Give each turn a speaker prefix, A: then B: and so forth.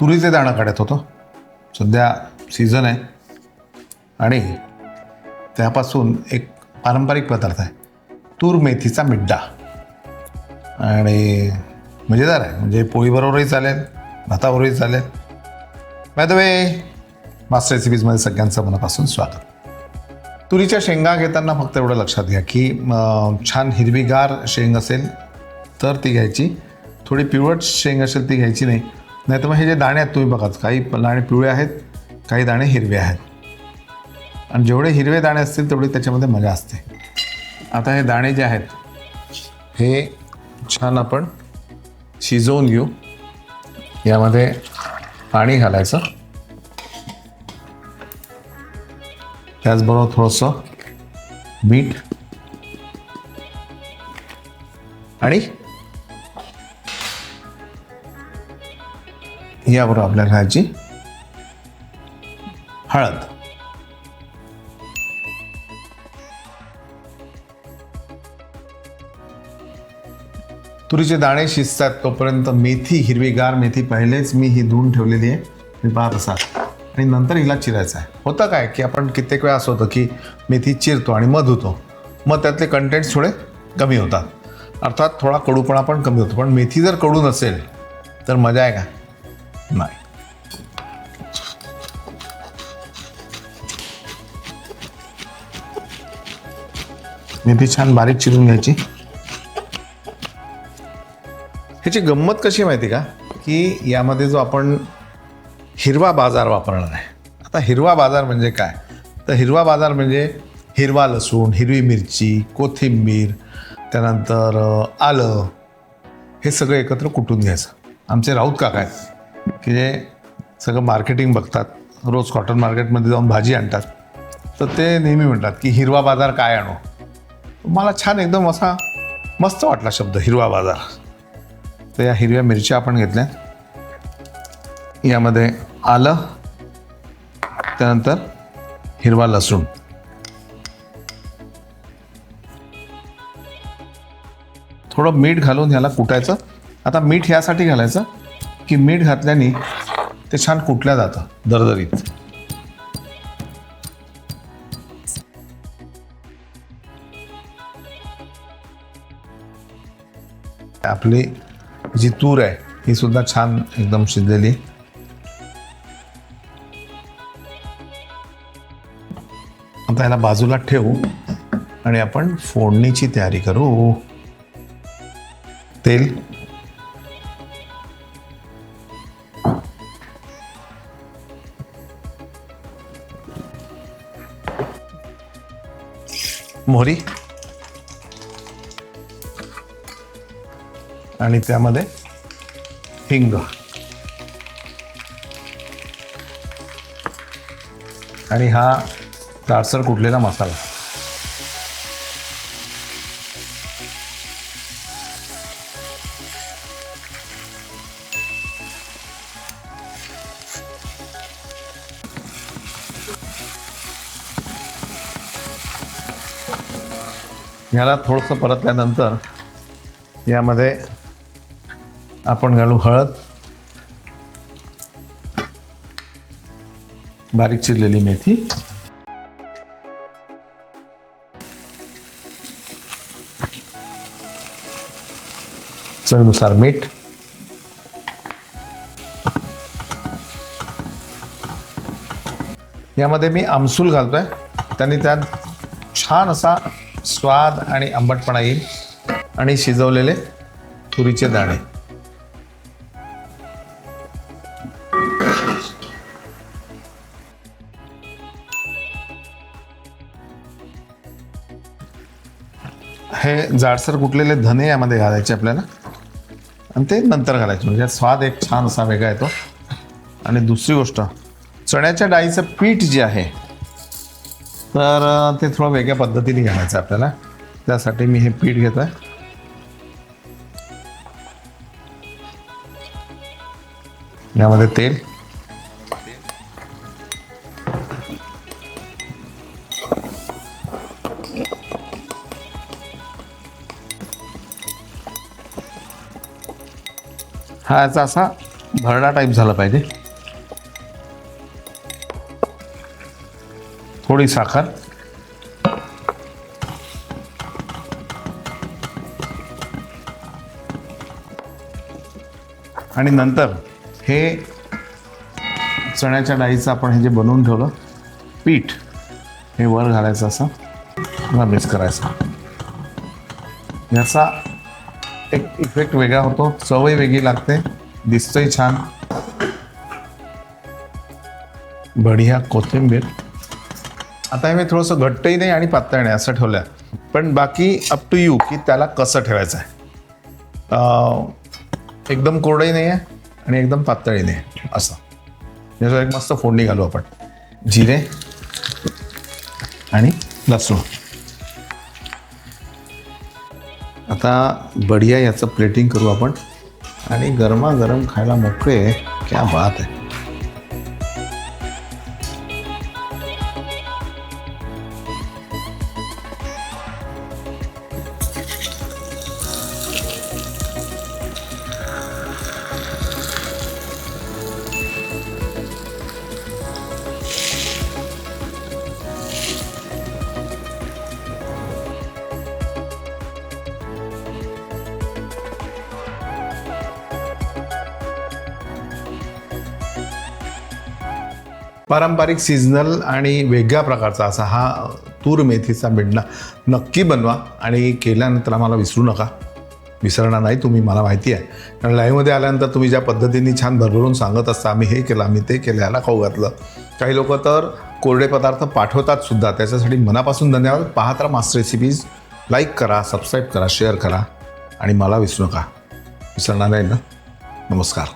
A: तुरीचे दाणं काढत होतो. सध्या सीझन आहे. आणि त्यापासून एक पारंपरिक पदार्थ आहे. तूर मेथीचा मिड्डा. आणि मजेदार आहे. म्हणजे पोळीबरोबरही चालेल भाताबरोबरही चालेल. बाय द वे मास्टर रेसिपीजमध्ये सगळ्यांचं मनापासून स्वागत. तुरीच्या शेंगा घेताना फक्त एवढं लक्षात घ्या की छान हिरवीगार शेंग असेल तर ती घ्यायची. थोडी पिवट शेंग असेल ती घ्यायची नाही. नाही तर मग हे जे दाणे आहेत तुम्ही बघा काही दाणे पिवळे आहेत काही दाणे हिरवे आहेत. आणि जेवढे हिरवे दाणे असतील तेवढी त्याच्यामध्ये मजा असते. आता हे दाणे जे आहेत हे छान आपण शिजवून घेऊ. यामध्ये पाणी घालायचं. त्याचबरोबर थोडंसं मीठ आणि यावर आपल्याला घालायची हळद. तुरीचे दाणे शिजतात तोपर्यंत मेथी हिरवीगार मेथी पहिलेच मी ही धुवून ठेवलेली आहे. मी पाहत असाल. आणि नंतर हिला चिरायचं आहे. होतं काय की आपण कित्येक वेळा असं होतं की मेथी चिरतो आणि मध होतो मग त्यातले कंटेंट्स थोडे कमी होतात. अर्थात थोडा कडूपणा पण कमी होतो. पण मेथी जर कडू नसेल तर मजा आहे का? नाही. मेथी छान बारीक चिरून घ्यायची. ह्याची गंमत कशी माहिती का? की यामध्ये जो आपण हिरवा बाजार वापरणार आहे. आता हिरवा बाजार म्हणजे काय? तर हिरवा बाजार म्हणजे हिरवा लसूण हिरवी मिरची कोथिंबीर त्यानंतर आलं. हे सगळं एकत्र कुटून घ्यायचं. आमचे राऊत काका आहेत. की जे सगळं मार्केटिंग बघतात. रोज कॉटन मार्केटमध्ये जाऊन भाजी आणतात. तर ते नेहमी म्हणतात की हिरवा बाजार काय आणू? मला छान एकदम असा मस्त वाटला शब्द हिरवा बाजार. तर या हिरव्या मिरच्या आपण घेतल्या. यामध्ये आलं त्यानंतर हिरवा लसूण. थोडं मीठ घालून ह्याला कुटायचं. आता मीठ यासाठी घालायचं. की मीठ घातल्याने ते छान कुटल्या जातं दरदरीत. आपली जी तूर आहे ही सुद्धा छान एकदम शिजलेली. आता याला बाजूला ठेवू आणि आपण फोडणीची तयारी करू. तेल मोहरी. आणि त्यामध्ये हिंग. आणि हा जाडसर कुटलेला मसाला? ह्याला थोडंसं परतल्यानंतर यामध्ये आपण घालू हळद. बारीक चिरलेली मेथी. चवीनुसार मीठ. यामध्ये मी आमसूल घालतोय. त्यांनी त्यात छान असा स्वाद आणि आंबटपणा येईल. आणि शिजवलेले तुरीचे दाणे. हे जाडसर कुटलेले धने यामध्ये घालायचे आपल्याला? आणि ते नंतर घालायचे. म्हणजे स्वाद एक छान असा वेगळा येतो. आणि दुसरी गोष्ट चण्याच्या डाळीचं पीठ जे आहे तर ते थोडं वेगळ्या पद्धतीने घालायचं आपल्याला. त्यासाठी मी हे पीठ घेतो आहे यामध्ये तेल. हा याचा असा भरडा टाईप झाला पाहिजे. थोडी साखर. आणि नंतर हे चण्याच्या डाळीचं आपण हे जे बनवून ठेवलं पीठ हे वर घालायचं असं पुन्हा मिक्स करायचं. याचा एक इफेक्ट वेगळा होतो चवही वेगळी लागते दिसतंही छान. बढिया कोथिंबीर. आता मी थोडंसं घट्टही नाही आणि पातळ नाही असं ठेवलं आहे पण बाकी अप टू यू की त्याला कसं ठेवायचं आहे. एकदम कोरडंही नाही आहे आणि एकदम पातळही नाही आहे असं. याच्यावर एक मस्त फोडणी घालू आपण. जिरे आणि लसूण. आता बढिया याचं प्लेटिंग करू आपण. आणि गरमागरम खायला मोकळे. क्या बात आहे. पारंपरिक सीझनल आणि वेगळ्या प्रकारचा असा हा तूर मेथीचा बिंडा नक्की बनवा आणि केल्यानंतर आम्हाला विसरू नका. विसरणार नाही तुम्ही मला माहिती आहे. कारण लाईव्हमध्ये आल्यानंतर तुम्ही ज्या पद्धतीने छान भरभरून सांगत असता आम्ही हे केलं आम्ही ते केलं याला खाऊ घातलं. काही लोक तर कोरडे पदार्थ पाठवतात सुद्धा. त्याच्यासाठी मनापासून धन्यवाद. पाहत राहा मास्टर रेसिपीज लाईक करा सबस्क्राईब करा शेअर करा आणि मला विसरू नका. विसरणार नाही ना? नमस्कार.